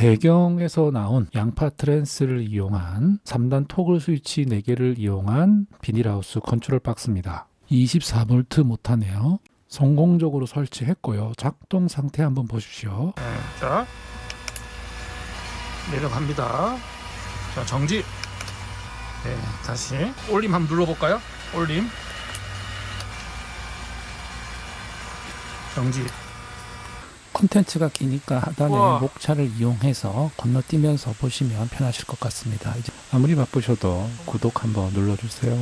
배경에서 나온 양파 트랜스를 이용한 3단 토글 스위치 4개를 이용한 비닐하우스 컨트롤 박스입니다. 24V 못하네요. 성공적으로 설치했고요. 작동 상태 한번 보십시오. 네, 자 내려갑니다. 자 정지. 네, 다시 올림 한번 눌러볼까요? 올림. 정지. 콘텐츠가 기니까 하단에 우와. 목차를 이용해서 건너뛰면서 보시면 편하실 것 같습니다. 이제 아무리 바쁘셔도 구독 한번 눌러주세요.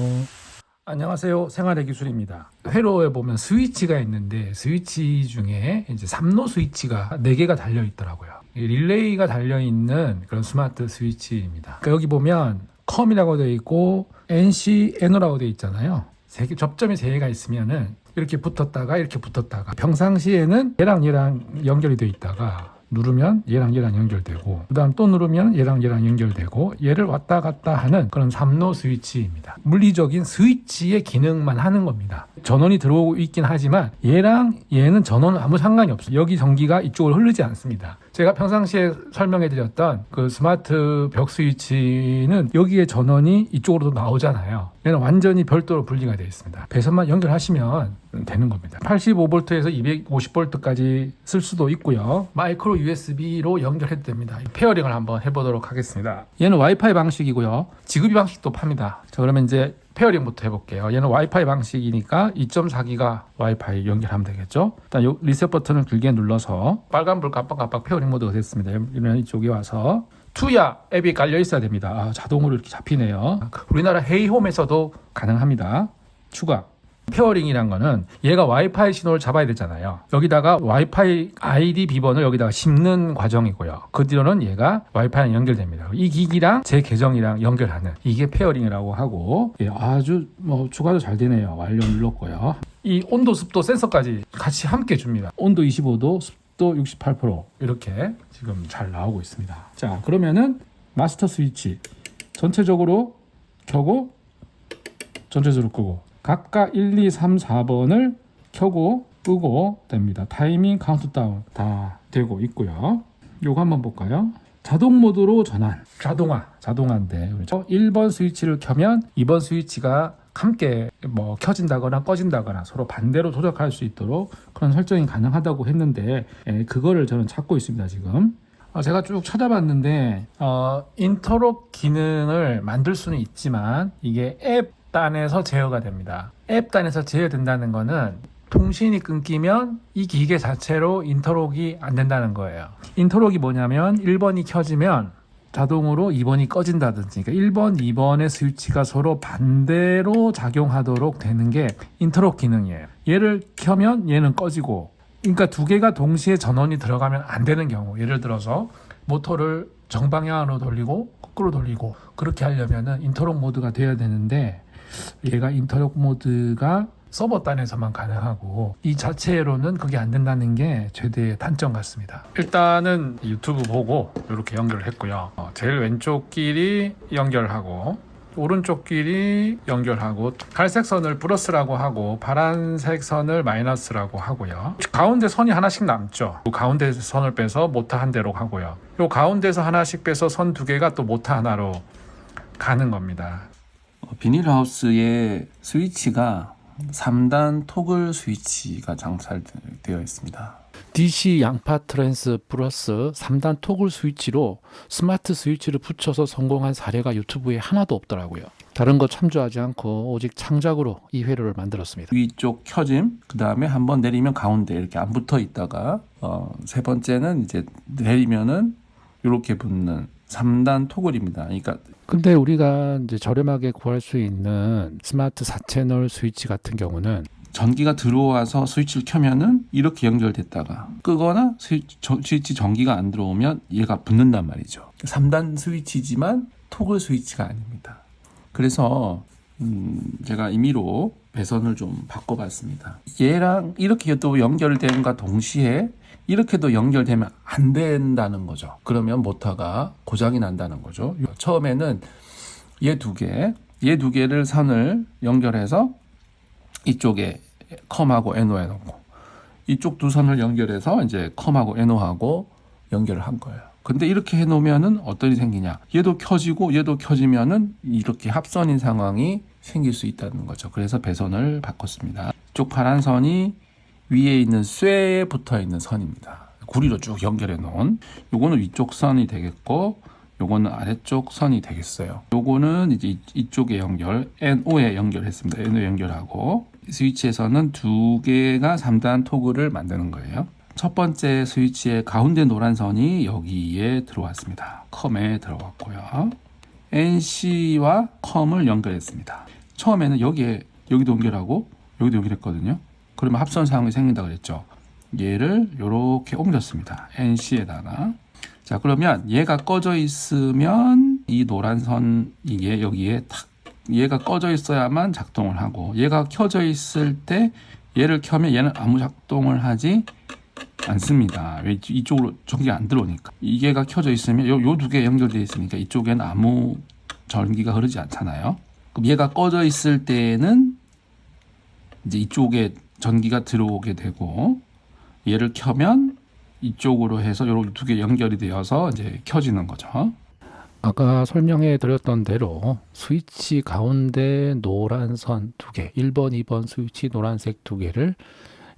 안녕하세요. 생활의 기술입니다. 회로에 보면 스위치가 있는데 스위치 중에 이제 3로 스위치가 4개가 달려 있더라고요. 이 릴레이가 달려 있는 그런 스마트 스위치입니다. 그러니까 여기 보면 컴이라고 되어 있고 NC, NO라고 되어 있잖아요. 세 개, 접점이 세 개가 있으면은 이렇게 붙었다가 이렇게 붙었다가 평상시에는 얘랑 얘랑 연결이 되어 있다가 누르면 얘랑 얘랑 연결되고 그 다음 또 누르면 얘랑 얘랑 연결되고 얘를 왔다 갔다 하는 그런 3로 스위치입니다. 물리적인 스위치의 기능만 하는 겁니다. 전원이 들어오고 있긴 하지만 얘랑 얘는 전원은 아무 상관이 없어요. 여기 전기가 이쪽으로 흐르지 않습니다. 제가 평상시에 설명해 드렸던 그 스마트 벽 스위치는 여기에 전원이 이쪽으로도 나오잖아요. 얘는 완전히 별도로 분리가 되어 있습니다. 배선만 연결하시면 되는 겁니다. 85V에서 250V까지 쓸 수도 있고요. 마이크로 USB로 연결해도 됩니다. 페어링을 한번 해보도록 하겠습니다. 얘는 와이파이 방식이고요. 지급이 방식도 팝니다. 자 그러면 이제 페어링부터 해볼게요. 얘는 와이파이 방식이니까 2.4기가 와이파이 연결하면 되겠죠. 일단 요 리셋 버튼을 길게 눌러서 빨간불 깜빡깜빡 페어링 모드가 됐습니다. 이러면 이쪽에 와서 투야 앱이 깔려 있어야 됩니다. 아, 자동으로 이렇게 잡히네요. 우리나라 헤이홈에서도 가능합니다. 추가. 페어링이란 거는 얘가 와이파이 신호를 잡아야 되잖아요. 여기다가 와이파이 아이디 비번을 여기다가 심는 과정이고요. 그 뒤로는 얘가 와이파이랑 연결됩니다. 이 기기랑 제 계정이랑 연결하는 이게 페어링이라고 하고 예, 아주 뭐 추가도 잘 되네요. 완료 눌렀고요. 이 온도 습도 센서까지 같이 함께 줍니다. 온도 25도, 습도 68% 이렇게 지금 잘 나오고 있습니다. 자 그러면은 마스터 스위치 전체적으로 켜고 전체적으로 끄고 각각 1, 2, 3, 4번을 켜고 끄고 됩니다. 타이밍 카운트다운 다 되고 있고요. 요거 한번 볼까요? 자동 모드로 전환. 자동화. 자동화인데 그렇죠? 1번 스위치를 켜면 2번 스위치가 함께 뭐 켜진다거나 꺼진다거나 서로 반대로 조작할 수 있도록 그런 설정이 가능하다고 했는데 예, 그거를 저는 찾고 있습니다 지금. 어, 제가 쭉 찾아봤는데 어, 인터롭 기능을 만들 수는 있지만 이게 앱 단에서 제어가 됩니다. 앱 단에서 제어된다는 거는 통신이 끊기면 이 기계 자체로 인터록이 안 된다는 거예요. 인터록이 뭐냐면 1번이 켜지면 자동으로 2번이 꺼진다든지 그러니까 1번, 2번의 스위치가 서로 반대로 작용하도록 되는 게 인터록 기능이에요. 얘를 켜면 얘는 꺼지고 그러니까 두 개가 동시에 전원이 들어가면 안 되는 경우 예를 들어서 모터를 정방향으로 돌리고 거꾸로 돌리고 그렇게 하려면은 인터록 모드가 돼야 되는데 얘가 인터록 모드가 서버 단에서만 가능하고 이 자체로는 그게 안 된다는 게 최대의 단점 같습니다. 일단은 유튜브 보고 이렇게 연결을 했고요. 어, 제일 왼쪽 길이 연결하고 오른쪽 길이 연결하고 갈색 선을 플러스라고 하고 파란색 선을 마이너스라고 하고요. 가운데 선이 하나씩 남죠. 그 가운데 선을 빼서 모터 한 대로 하고요. 요 가운데서 하나씩 빼서 선 두 개가 또 모터 하나로 가는 겁니다. 어, 비닐하우스의 스위치가 3단 토글 스위치가 장착되어 있습니다. DC 양파 트랜스 플러스 3단 토글 스위치로 스마트 스위치를 붙여서 성공한 사례가 유튜브에 하나도 없더라고요. 다른 거 참조하지 않고 오직 창작으로 이 회로를 만들었습니다. 위쪽 켜짐, 그 다음에 한 번 내리면 가운데 이렇게 안 붙어 있다가 어, 세 번째는 이제 내리면은 이렇게 붙는 3단 토글입니다. 그러니까 근데 우리가 이제 저렴하게 구할 수 있는 스마트 4채널 스위치 같은 경우는 전기가 들어와서 스위치를 켜면은 이렇게 연결됐다가 끄거나 스위, 스위치 전기가 안 들어오면 얘가 붙는단 말이죠. 3단 스위치지만 토글 스위치가 아닙니다. 그래서 음, 제가 임의로 배선을 좀 바꿔봤습니다. 얘랑 이렇게 또 연결됨과 동시에 이렇게도 연결되면 안 된다는 거죠. 그러면 모터가 고장이 난다는 거죠. 처음에는 얘 두 개, 얘 두 개를 선을 연결해서 이쪽에 컴하고 NO에 놓고 이쪽 두 선을 연결해서 이제 컴하고 NO하고 연결을 한 거예요. 근데 이렇게 해놓으면은 어떤 일이 생기냐? 얘도 켜지고 얘도 켜지면은 이렇게 합선인 상황이 생길 수 있다는 거죠. 그래서 배선을 바꿨습니다. 이쪽 파란 선이 위에 있는 쇠에 붙어 있는 선입니다. 구리로 쭉 연결해 놓은. 요거는 위쪽 선이 되겠고, 요거는 아래쪽 선이 되겠어요. 요거는 이제 이- 이쪽에 연결, NO에 연결했습니다. NO 연결하고 스위치에서는 두 개가 3단 토글을 만드는 거예요. 첫 번째 스위치의 가운데 노란 선이 여기에 들어왔습니다. 컴에 들어갔고요. NC와 컴을 연결했습니다. 처음에는 여기에 여기도 연결하고 여기도 연결했거든요. 그러면 합선 상황이 생긴다 그랬죠. 얘를 이렇게 옮겼습니다. NC에다가 자 그러면 얘가 꺼져 있으면 이 노란 선 이게 여기에 탁 얘가 꺼져 있어야만 작동을 하고 얘가 켜져 있을 때 얘를 켜면 얘는 아무 작동을 하지 않습니다. 왜 이쪽으로 전기가 안 들어오니까 이게가 켜져 있으면 요 두 개 연결되어 있으니까 이쪽에는 아무 전기가 흐르지 않잖아요. 그럼 얘가 꺼져 있을 때는 이제 이쪽에 전기가 들어오게 되고 얘를 켜면 이쪽으로 해서 요렇게 두 개 연결이 되어서 이제 켜지는 거죠. 아까 설명해 드렸던 대로 스위치 가운데 노란 선 두 개, 1번, 2번 스위치 노란색 두 개를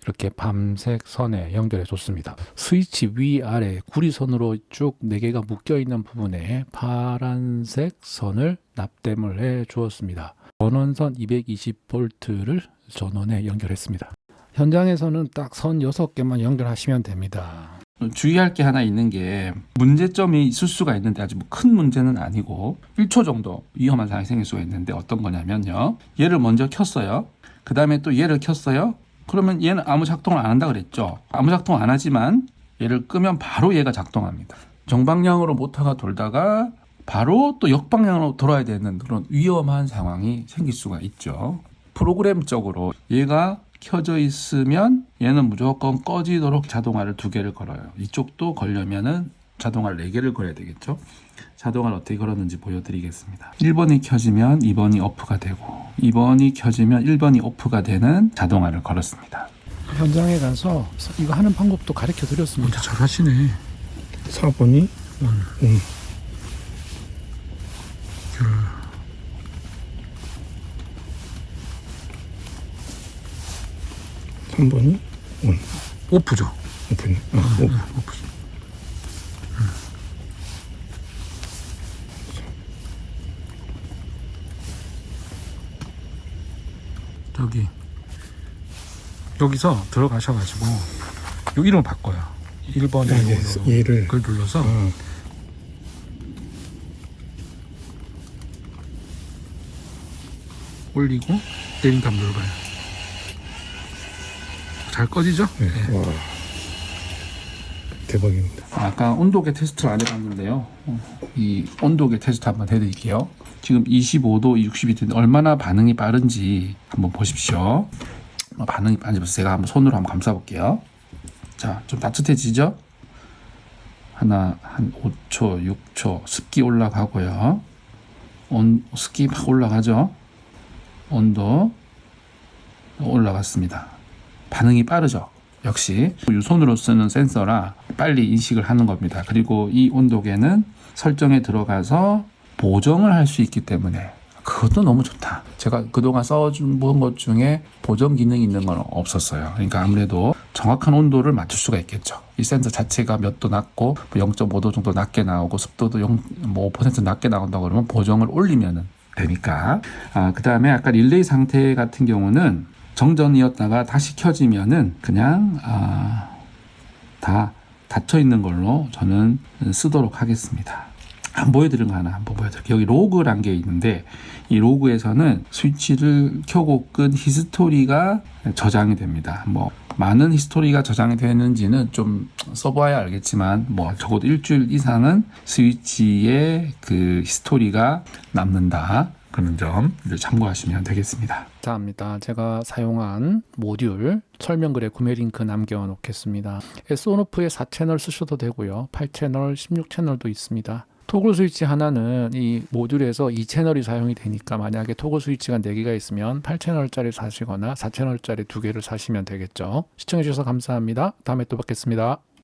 이렇게 밤색 선에 연결해 줬습니다. 스위치 위아래 구리선으로 쭉 네 개가 묶여 있는 부분에 파란색 선을 납땜을 해 주었습니다. 전원선 220V를 전원에 연결했습니다. 현장에서는 딱 선 6개만 연결하시면 됩니다. 주의할 게 하나 있는 게 문제점이 있을 수가 있는데 아주 뭐큰 문제는 아니고 1초 정도 위험한 상황이 생길 수가 있는데 어떤 거냐면요. 얘를 먼저 켰어요. 그 다음에 또 얘를 켰어요. 그러면 얘는 아무 작동을 안 한다 그랬죠. 아무 작동 안 하지만 얘를 끄면 바로 얘가 작동합니다. 정방향으로 모터가 돌다가 바로 또 역방향으로 돌아야 되는 그런 위험한 상황이 생길 수가 있죠. 프로그램적으로 얘가 켜져 있으면 얘는 무조건 꺼지도록 자동화를 두 개를 걸어요. 이쪽도 걸려면은 자동화를 네 개를 걸어야 되겠죠. 자동화를 어떻게 걸었는지 보여드리겠습니다. 1번이 켜지면 2번이 오프가 되고 2번이 켜지면 1번이 오프가 되는 자동화를 걸었습니다. 현장에 가서 이거 하는 방법도 가르쳐 드렸습니다. 잘 하시네. 4번이 온. 온. 삼번이 온. 오프죠. 오픈. 아, 오픈. 오프. 저기 여기서 들어가셔가지고 요 이름을 바꿔요. 1번에 아, 예, 얘를. 그걸 눌러서 아, 올리고 내린 감 눌러봐요. 잘 꺼지죠? 네. 네. 와. 대박입니다. 아까 온도계 테스트를 안 해봤는데요. 어, 이 온도계 테스트 한번 해드릴게요. 지금 25도, 60이 얼마나 반응이 빠른지 한번 보십시오. 어, 반응이 빠른지 제가 한번 손으로 한번 감싸볼게요. 자, 좀 따뜻해지죠? 하나, 한 5초, 6초, 습기 올라가고요. 온, 습기 막 올라가죠? 온도 올라갔습니다. 반응이 빠르죠? 역시 이 손으로 쓰는 센서라 빨리 인식을 하는 겁니다. 그리고 이 온도계는 설정에 들어가서 보정을 할 수 있기 때문에 그것도 너무 좋다. 제가 그동안 써준 것 중에 보정 기능이 있는 건 없었어요. 그러니까 아무래도 정확한 온도를 맞출 수가 있겠죠. 이 센서 자체가 몇 도 낮고 0.5도 정도 낮게 나오고 습도도 0, 뭐5% 낮게 나온다 그러면 보정을 올리면은 되니까. 아, 그 다음에 아까 릴레이 상태 같은 경우는 정전이었다가 다시 켜지면은 그냥 아, 다 닫혀 있는 걸로 저는 쓰도록 하겠습니다. 안 보여드린 거 하나 한번 보여드릴게요. 여기 로그란 게 있는데 이 로그에서는 스위치를 켜고 끈 히스토리가 저장이 됩니다. 뭐 많은 히스토리가 저장이 되는지는 좀 써봐야 알겠지만 뭐 적어도 일주일 이상은 스위치의 그 히스토리가 남는다. 그런 점 참고하시면 되겠습니다. 감사합니다. 제가 사용한 모듈 설명글에 구매 링크 남겨 놓겠습니다. SONOF의 4채널 쓰셔도 되고요. 8채널, 16채널도 있습니다. 토글 스위치 하나는 이 모듈에서 2채널이 사용이 되니까 만약에 토글 스위치가 4개가 있으면 8채널짜리 사시거나 4채널짜리 2개를 사시면 되겠죠. 시청해주셔서 감사합니다. 다음에 또 뵙겠습니다.